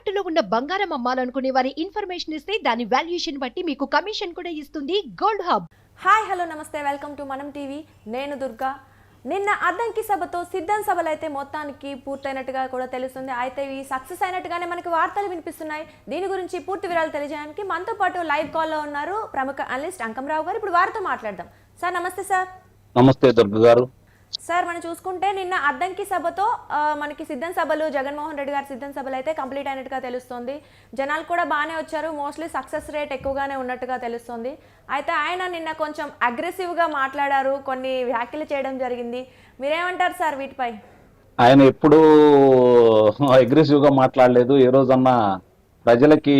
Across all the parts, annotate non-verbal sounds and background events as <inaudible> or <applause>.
తాకట్టులో ఉన్న బంగారం అమ్మాలనుకునే వారి ఇన్ఫర్మేషన్ ఇస్తే దాని వాల్యుయేషన్ బట్టి మీకు కమిషన్ కూడా ఇస్తుంది గోల్డ్ హబ్ హాయ్ హలో నమస్తే వెల్కమ్ టు మనం టీవీ నేను దుర్గా. నిన్న అద్దంకి సభతో సిద్ధం సభలు అయితే మొత్తానికి పూర్తయినట్టుగా కూడా తెలుస్తుంది. అయితే ఇవి సక్సెస్ అయినట్టుగానే మనకు వార్తలు వినిపిస్తున్నాయి. దీని గురించి పూర్తి వివరాలు తెలియజేయడానికి మనతో పాటు లైవ్ కాల్లో ఉన్నారు ప్రముఖ అనలిస్ట్ అంకంరావు గారు. ఇప్పుడు వారితో మాట్లాడదాం. సార్ నమస్తే సార్. నమస్తే దుర్గ గారు. సార్ మనం చూసుకుంటే నిన్న అద్దంకి సభతో మనకి సిద్ధం సభలు జగన్మోహన్ రెడ్డి గారి సిద్ధం సభలు అయితే కంప్లీట్ అయినట్టుగా తెలుస్తుంది. జనాలు కూడా బాగానే వచ్చారు. మోస్ట్లీ సక్సెస్ రేట్ ఎక్కువగానే ఉన్నట్టుగా తెలుస్తుంది. అయితే ఆయన నిన్న కొంచెం అగ్రెసివ్గా మాట్లాడారు. కొన్ని వ్యాఖ్యలు చేయడం జరిగింది. మీరేమంటారు సార్ వీటిపై? ఆయన ఎప్పుడూ అగ్రెసివ్గా మాట్లాడలేదు. ఏ రోజన్నా ప్రజలకి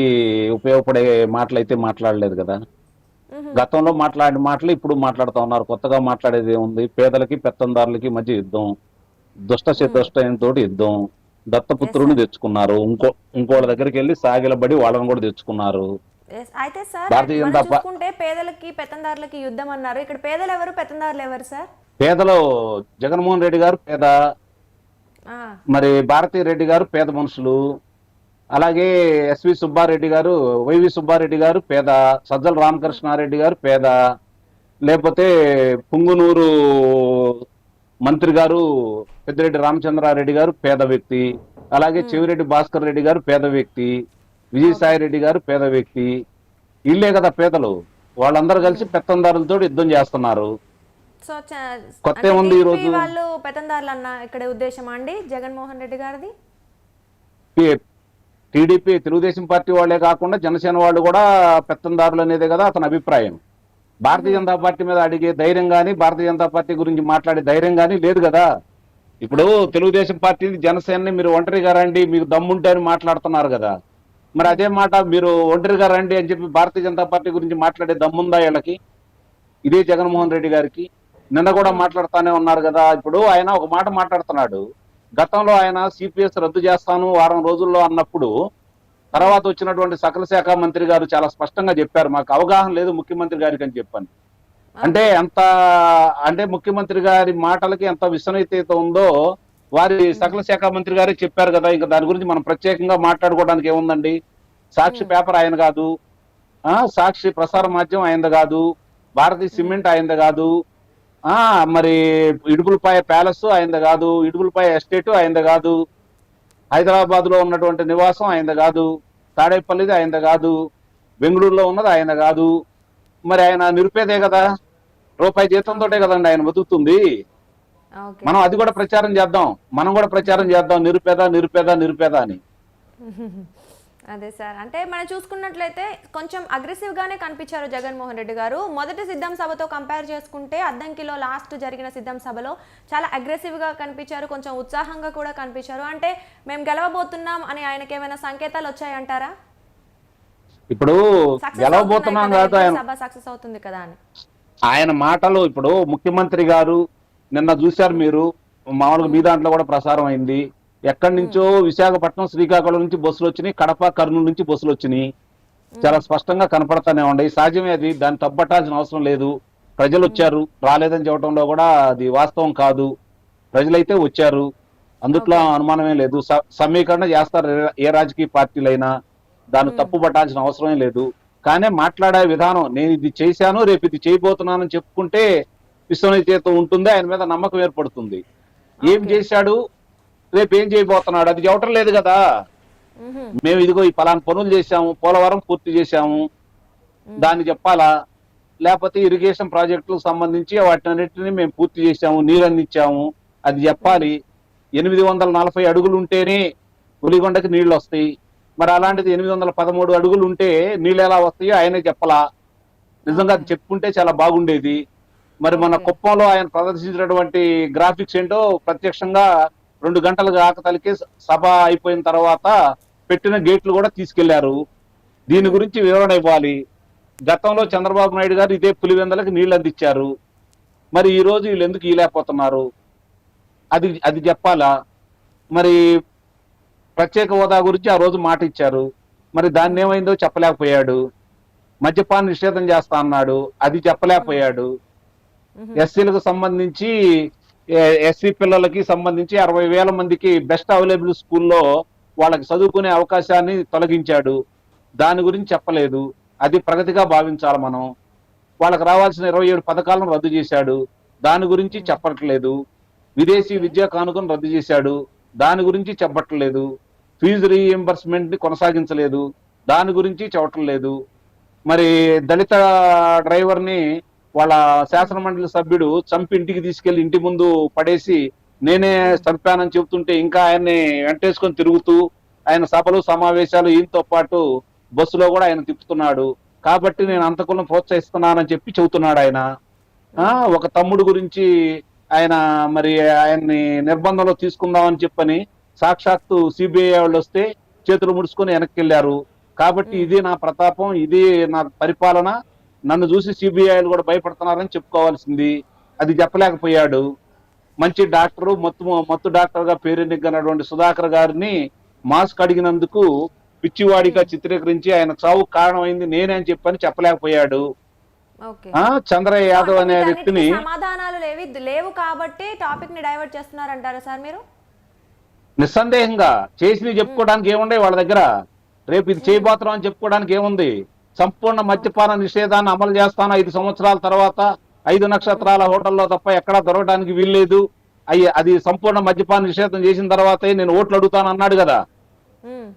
ఉపయోగపడే మాటలు అయితే మాట్లాడలేదు కదా. గతంలో మాట్లాడిన మాటలు ఇప్పుడు మాట్లాడుతా ఉన్నారు. కొత్తగా మాట్లాడేది ఏముంది? పేదలకి పెత్తందారులకి మధ్య యుద్ధం. దుష్ట తోటి యుద్ధం. దత్తపుత్రుని తెచ్చుకున్నారు. ఇంకో ఇంకోళ్ళ దగ్గరికి వెళ్ళి సాగిలబడి వాళ్ళని కూడా తెచ్చుకున్నారు. అయితే సార్ భారతీయ మనం జనతా పా- చూసుకుంటే పేదలకి పెత్తందారులకి యుద్ధం అన్నారు. ఇక్కడ పేదలు ఎవరు? పెత్తందారులు ఎవరు సార్ పేదలో జగన్మోహన్ రెడ్డి గారు పేద. మరి భారతీ రెడ్డి గారు పేద మనుషులు. అలాగే ఎస్వి సుబ్బారెడ్డి గారు వైవి సుబ్బారెడ్డి గారు పేద సజ్జల రామకృష్ణారెడ్డి గారు పేద లేకపోతే పుంగునూరు మంత్రి గారు పెద్దిరెడ్డి రామచంద్రారెడ్డి గారు పేద వ్యక్తి అలాగే చెవిరెడ్డి భాస్కర్ రెడ్డి గారు పేద వ్యక్తి విజయసాయి రెడ్డి గారు పేద వ్యక్తి ఇల్లే కదా పేదలు. వాళ్ళందరూ కలిసి పెత్తందారులతో యుద్ధం చేస్తున్నారు. కొత్త ఏముంది ఈ రోజు? వాళ్ళు పెత్తందారులు అన్న ఇక్కడ ఉద్దేశం అండి జగన్మోహన్ రెడ్డి గారిది? టీడీపీ తెలుగుదేశం పార్టీ వాళ్ళే కాకుండా జనసేన వాళ్ళు కూడా పెత్తందారులు అనేదే కదా అతని అభిప్రాయం. భారతీయ జనతా పార్టీ మీద అడిగే ధైర్యం కానీ భారతీయ జనతా పార్టీ గురించి మాట్లాడే ధైర్యం కానీ లేదు కదా. ఇప్పుడు తెలుగుదేశం పార్టీ జనసేనని మీరు ఒంటరిగా రండి మీకు దమ్ముంటే అని మాట్లాడుతున్నారు కదా. మరి అదే మాట మీరు ఒంటరిగా రండి అని చెప్పి భారతీయ జనతా పార్టీ గురించి మాట్లాడే దమ్ముందా వీళ్ళకి? ఇదే జగన్మోహన్ రెడ్డి గారికి. నిన్న కూడా మాట్లాడుతానే ఉన్నారు కదా. ఇప్పుడు ఆయన ఒక మాట మాట్లాడుతున్నాడు. గతంలో ఆయన సిపిఎస్ రద్దు చేస్తాను వారం రోజుల్లో అన్నప్పుడు తర్వాత వచ్చినటువంటి సకల శాఖ మంత్రి గారు చాలా స్పష్టంగా చెప్పారు. మాకు అవగాహన లేదు ముఖ్యమంత్రి గారికి అని చెప్పాను. అంటే ఎంత అంటే ముఖ్యమంత్రి గారి మాటలకి ఎంత విశ్వనీయత ఉందో వారి సకల శాఖ మంత్రి గారే చెప్పారు కదా. ఇంకా దాని గురించి మనం ప్రత్యేకంగా మాట్లాడుకోవడానికి ఏముందండి? సాక్షి పేపర్ ఆయన కాదు. సాక్షి ప్రసార మాధ్యమం ఆయనది కాదు. భారతీయ సిమెంట్ ఆయనది కాదు. మరి ఇడుపులపాయ ప్యాలెస్ ఆయనది కాదు ఇడుపులపాయ ఎస్టేట్ ఆయనది కాదు హైదరాబాద్లో ఉన్నటువంటి నివాసం ఆయనది కాదు తాడేపల్లిది ఆయనది కాదు బెంగళూరులో ఉన్నది ఆయన కాదు. మరి ఆయన నిరుపేదే కదా రూపాయి జీతంతోటే కదండి ఆయన బతుకుతుంది. మనం అది కూడా ప్రచారం చేద్దాం మనం కూడా ప్రచారం చేద్దాం నిరుపేద నిరుపేద నిరుపేద అని. <laughs> అదే సార్. అంటే మనం చూసుకున్నట్లయితే కొంచెం అగ్రెసివ్ గానే కనిపించారు జగన్మోహన్ రెడ్డి గారు. మొదటి సిద్ధం సభతో కంపేర్ చేసుకుంటే అద్దంకిలో లాస్ట్ జరిగిన సిద్ధం సభలో చాలా అగ్రెసివ్గా కనిపించారు. కొంచెం ఉత్సాహంగా కూడా కనిపించారు. అంటే మేము గెలవబోతున్నాం అని ఆయనకి ఏమైనా సంకేతాలు వచ్చాయంటారా? ఇప్పుడు గెలవబోతున్నాం కాదు సభ సక్సెస్ అవుతుంది కదా అని. ఆయన మాటలు ఇప్పుడు ముఖ్యమంత్రి గారు నిన్న చూశారు మీరు. మామూలుగా మీ దాంట్లో కూడా ప్రసారం అయింది. ఎక్కడి నుంచో విశాఖపట్నం శ్రీకాకుళం నుంచి బస్సులు వచ్చినాయి కడప కర్నూలు నుంచి బస్సులు వచ్చినాయి. చాలా స్పష్టంగా కనపడతానే ఉన్నాయి. సహజమే అది. దాన్ని తప్పట్టాల్సిన అవసరం లేదు. ప్రజలు వచ్చారు. రాలేదని చెప్పడంలో కూడా అది వాస్తవం కాదు. ప్రజలైతే వచ్చారు. అందుట్లో అనుమానమే లేదు. సమీకరణ చేస్తారు. ఏ- రాజకీయ పార్టీలైనా. దాన్ని తప్పు పట్టాల్సిన అవసరమే లేదు. కానీ మాట్లాడే విధానం నేను ఇది చేశాను రేపు ఇది చేయబోతున్నానని చెప్పుకుంటే విశ్వనీయత ఉంటుంది. ఆయన మీద నమ్మకం ఏర్పడుతుంది. ఏం చేశాడు? రేపు ఏం చేయబోతున్నాడు? అది చెప్పటం లేదు కదా. మేము ఇదిగో ఈ పలానా పనులు చేశాము పోలవరం పూర్తి చేశాము. దాన్ని చెప్పాలా? లేకపోతే ఇరిగేషన్ ప్రాజెక్టులకు సంబంధించి వాటినన్నిటిని మేము పూర్తి చేశాము నీరు అందించాము అది చెప్పాలి. ఎనిమిది వందల నలభై అడుగులు ఉంటేనే పులిగొండకి నీళ్ళు వస్తాయి. మరి అలాంటిది ఎనిమిది వందల పదమూడు అడుగులు ఉంటే నీళ్ళు ఎలా వస్తాయో ఆయనే చెప్పలా? నిజంగా అది చెప్పుకుంటే చాలా బాగుండేది. మరి మన. కుప్పంలో ఆయన ప్రదర్శించినటువంటి గ్రాఫిక్స్ ఏంటో ప్రత్యక్షంగా రెండు గంటలు ఆకతలికి సభ అయిపోయిన తర్వాత పెట్టిన గేట్లు కూడా తీసుకెళ్ళారు. దీని గురించి వివరణ ఇవ్వాలి. గతంలో చంద్రబాబు నాయుడు గారు ఇదే పులివెందలకు నీళ్ళు అందించారు. మరి ఈ రోజు వీళ్ళు ఎందుకు ఇయలేకపోతున్నారు అది అది చెప్పాలా? మరి ప్రత్యేక హోదా గురించి ఆ రోజు మాట ఇచ్చారు. మరి దాన్ని ఏమైందో చెప్పలేకపోయాడు. మద్యపాన నిషేధం చేస్తా అన్నాడు. అది చెప్పలేకపోయాడు. ఎస్సీలకు సంబంధించి ఎస్సీ పిల్లలకి సంబంధించి అరవై వేల మందికి బెస్ట్ అవైలబుల్ స్కూల్లో వాళ్ళకి చదువుకునే అవకాశాన్ని తొలగించాడు. దాని గురించి చెప్పలేదు. అది ప్రగతిగా భావించాలి మనం. వాళ్ళకి రావాల్సిన ఇరవై ఏడు పథకాలను రద్దు చేశాడు. దాని గురించి చెప్పట్లేదు. విదేశీ విద్యా కానుకను రద్దు చేశాడు. దాని గురించి చెప్పట్లేదు. ఫీజు రీఎంబర్స్మెంట్ని కొనసాగించలేదు. దాని గురించి చెప్పట్లేదు. మరి దళిత డ్రైవర్ని వాళ్ళ శాసన మండలి సభ్యుడు చంపి ఇంటికి తీసుకెళ్ళి ఇంటి ముందు పడేసి నేనే చంపానని చెబుతుంటే ఇంకా ఆయన్ని వెంటేసుకొని తిరుగుతూ ఆయన సభలు సమావేశాలు ఈయనతో పాటు బస్సులో కూడా ఆయన తిప్పుతున్నాడు. కాబట్టి నేను అంతకులను ప్రోత్సహిస్తున్నానని చెప్పి చెబుతున్నాడు ఆయన. ఆ ఒక తమ్ముడు గురించి ఆయన మరి ఆయన్ని నిర్బంధంలో తీసుకుందామని చెప్పని సాక్షాత్తు సిబిఐ వాళ్ళు వస్తే చేతులు ముడుచుకొని వెనక్కి వెళ్ళారు. కాబట్టి ఇది నా ప్రతాపం ఇది నా పరిపాలన. నన్ను చూసి సిబిఐలు కూడా భయపడుతున్నారని చెప్పుకోవాల్సింది. అది చెప్పలేకపోయాడు. మంచి డాక్టరు మత్తు మత్తు డాక్టర్గా పేరెన్నికన్నటువంటి సుధాకర్ గారిని మాస్క్ అడిగినందుకు పిచ్చివాడిగా చిత్రీకరించి ఆయన చావు కారణమైంది నేనే అని చెప్పని చెప్పలేకపోయాడు. చంద్రయ్య యాదవ్ అనే వ్యక్తిని సమాధానాలు లేవి కాబట్టి టాపిక్ని డైవర్ట్ చేస్తున్నారంటారా సార్ మీరు? నిస్సందేహంగా చేసినవి చెప్పుకోవడానికి ఏముండే వాళ్ళ దగ్గర? రేపు ఇది చేయబోతున్నాం అని చెప్పుకోవడానికి ఏముంది? సంపూర్ణ మద్యపాన నిషేధాన్ని అమలు చేస్తాను. ఐదు సంవత్సరాల తర్వాత ఐదు నక్షత్రాల హోటల్లో తప్ప ఎక్కడా దొరకడానికి వీల్లేదు. అయ్యి అది సంపూర్ణ మద్యపాన నిషేధం చేసిన తర్వాతే నేను ఓట్లు అడుగుతాను అన్నాడు కదా.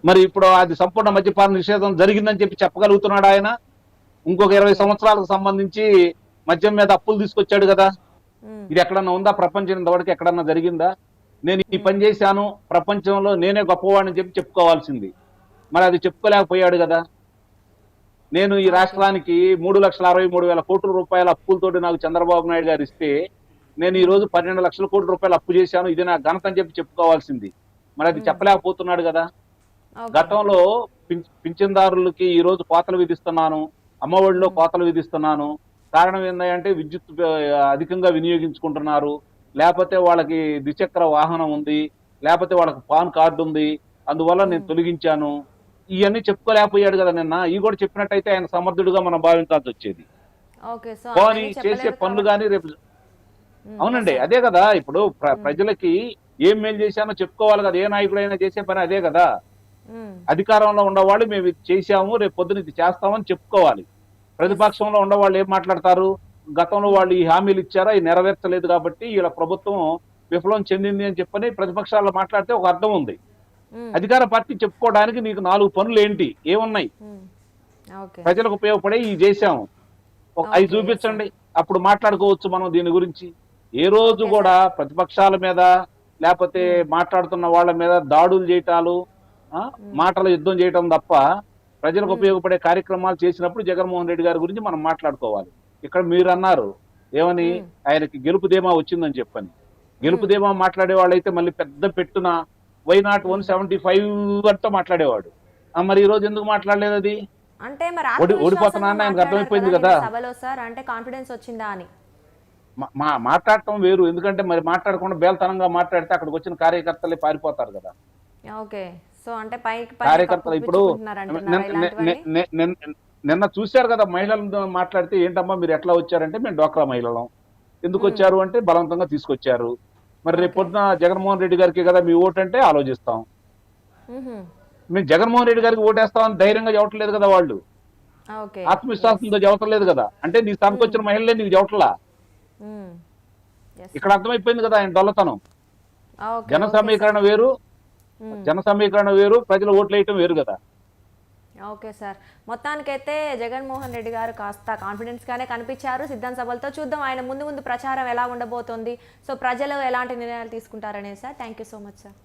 మరి ఇప్పుడు అది సంపూర్ణ మద్యపాన నిషేధం జరిగిందని చెప్పి చెప్పగలుగుతున్నాడు ఆయన. ఇంకొక ఇరవై సంవత్సరాలకు సంబంధించి మద్యం మీద అప్పులు తీసుకొచ్చాడు కదా. ఇది ఎక్కడన్నా ఉందా? ప్రపంచం ఇంతవరకు ఎక్కడన్నా జరిగిందా? నేను ఈ పని చేశాను. ప్రపంచంలో నేనే గొప్పవాడిని చెప్పి చెప్పుకోవాల్సింది. మరి అది చెప్పుకోలేకపోయాడు కదా. నేను ఈ రాష్ట్రానికి మూడు లక్షల అరవై మూడు వేల కోట్ల రూపాయల అప్పులతోటి నాకు చంద్రబాబు నాయుడు గారు ఇస్తే నేను ఈ రోజు పన్నెండు లక్షల కోట్ల రూపాయలు అప్పు చేశాను. ఇది నా ఘనత అని చెప్పి చెప్పుకోవాల్సింది. మరి అది చెప్పలేకపోతున్నాడు కదా. గతంలో పింఛన్దారులకి ఈ రోజు కోతలు విధిస్తున్నాను. అమ్మఒడిలో కోతలు విధిస్తున్నాను. కారణం ఏంటంటే విద్యుత్ అధికంగా వినియోగించుకుంటున్నారు. లేకపోతే వాళ్ళకి ద్విచక్ర వాహనం ఉంది. లేకపోతే వాళ్ళకి పాన్ కార్డు ఉంది. అందువల్ల నేను తొలగించాను. ఇవన్నీ చెప్పుకోలేకపోయాడు కదా నిన్న. ఈ కూడా చెప్పినట్టయితే ఆయన సమర్థుడుగా మనం భావించాల్సి వచ్చేది. పోనీ చేసే పనులు కానీ రేపు అవునండి అదే కదా. ఇప్పుడు ప్ర- ప్రజలకి ఏం మేలు చేశానో చెప్పుకోవాలి కదా. ఏ నాయకుడైనా చేసే పని అదే కదా. అధికారంలో ఉన్నవాళ్ళు మేము ఇది చేశాము రేపు పొద్దున ఇది చేస్తామని చెప్పుకోవాలి. ప్రతిపక్షంలో ఉన్నవాళ్ళు ఏం మాట్లాడతారు? గతంలో వాళ్ళు ఈ హామీలు ఇచ్చారా? ఇది నెరవేర్చలేదు కాబట్టి వీళ్ళ ప్రభుత్వం విఫలం చెందింది అని చెప్పని ప్రతిపక్షాల్లో మాట్లాడితే ఒక అర్థం ఉంది. అధికార పార్టీ చెప్పుకోవడానికి నీకు నాలుగు పనులు ఏంటి ఏమున్నాయి ప్రజలకు ఉపయోగపడే ఈ చేశాము ఒక అవి చూపించండి. అప్పుడు మాట్లాడుకోవచ్చు మనం దీని గురించి. ఏ రోజు కూడా ప్రతిపక్షాల మీద లేకపోతే మాట్లాడుతున్న వాళ్ళ మీద దాడులు చేయటాలు మాటల యుద్ధం చేయటం తప్ప ప్రజలకు ఉపయోగపడే కార్యక్రమాలు చేసినప్పుడు జగన్మోహన్ రెడ్డి గారి గురించి మనం మాట్లాడుకోవాలి. ఇక్కడ మీరు అన్నారు ఏమని ఆయనకి గెలుపు ధీమా వచ్చిందని చెప్పని. గెలుపు ధీమా మాట్లాడే వాళ్ళైతే మళ్ళీ పెద్ద పెట్టున why not one seventy five అంతా మాట్లాడేవాడు మరి ఈ రోజు ఎందుకు మాట్లాడలేదు అది? అంటే మరి ఓడిపోతున్నా ఆయనకు అర్థమైపోయింది కదా సభలో సార్ అంటే కాన్ఫిడెన్స్ వచ్చిందా అని. మా- మాట్లాడటం వేరు. ఎందుకంటే మరి మాట్లాడకుండా బేల్తనంగా మాట్లాడితే అక్కడికి వచ్చిన కార్యకర్తలే పారిపోతారు కదా. ఓకే. సో అంటే కార్యకర్తలు ఇప్పుడు నిన్న- చూశారు కదా మహిళలతో మాట్లాడితే ఏంటమ్మా మీరు ఎట్లా వచ్చారంటే మేము డోక్రా మహిళలం. ఎందుకు వచ్చారు? అంటే బలవంతంగా తీసుకొచ్చారు. మరి రేపు పొద్దున జగన్మోహన్ రెడ్డి గారికి కదా మీ ఓటు అంటే ఆలోచిస్తాం. మేము. జగన్మోహన్ రెడ్డి గారికి ఓటేస్తామని ధైర్యంగా చెప్పట్లేదు కదా వాళ్ళు. ఆత్మవిశ్వాసంతో చెప్పట్లేదు కదా. అంటే నీ స్థానికి వచ్చిన మహిళలే నీకు చెప్పట్లా. ఇక్కడ అర్థమైపోయింది కదా ఆయన డొల్లతనం. ఓకే, జన సమీకరణ వేరు. జన సమీకరణ వేరు. ప్రజలు ఓట్లు వేయటం వేరు కదా. Okay sir. మొత్తానికైతే జగన్మోహన్ రెడ్డి గారు కాస్త కాన్ఫిడెన్స్గానే కనిపించారు. సిద్ధాంత సభలతో చూద్దాం. ఆయన ముందు ముందు ప్రచారం ఎలా ఉండబోతోంది? సో ప్రజలు ఎలాంటి నిర్ణయాలు తీసుకుంటారనే sir. Thank you so much sir